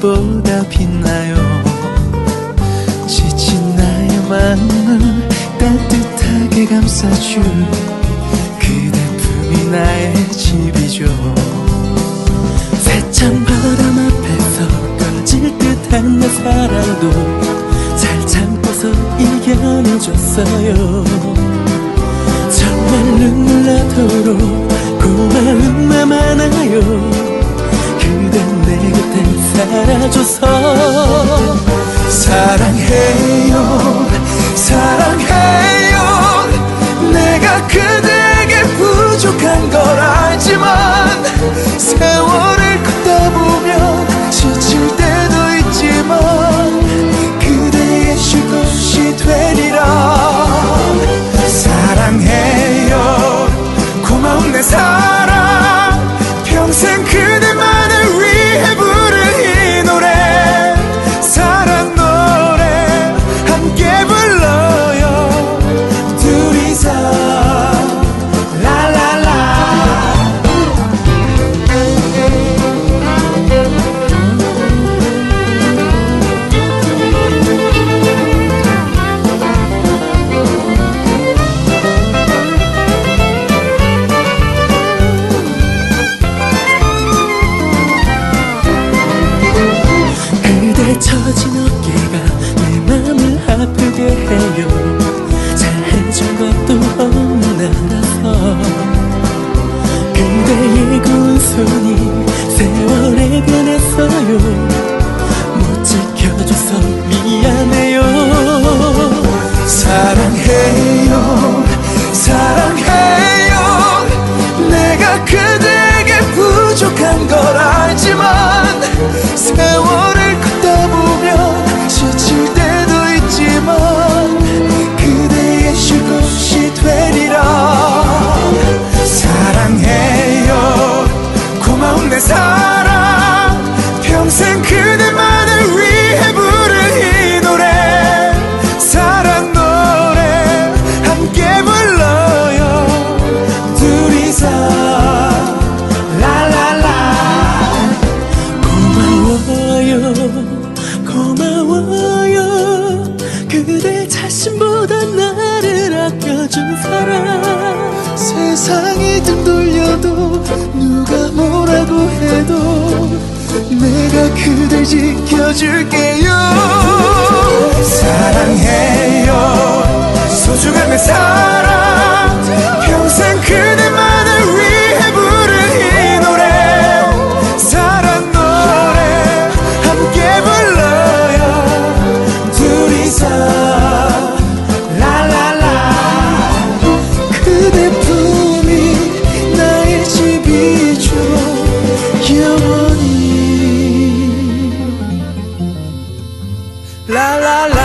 별보다 빛나요. 지친 나의 마음을 따뜻하게 감싸줄 그대 품이 나의 집이죠. 세찬 바람 앞에서 꺼질 듯한 내 사랑도 잘 참고서 이겨내줬어요. 정말 눈물 나도록 고마운 맘 하나요. 그댄 살아줘서 사랑해요 없나라서 그대의 구운 손이 세월에 변했어요. 못 지켜줘서 미안해요. 사랑해 사랑. 평생 그대만을 위해 부른 이 노래. 사랑 노래 함께 불러요. 둘이서. 라라라. 고마워요 고마워요. 그대 자신보다 나를 아껴준 사람 세상이 등 돌려도 누가 뭐라고 해도 내가 그댈 지켜줄게요. 사랑해요. 소중한 내 사랑 la la la.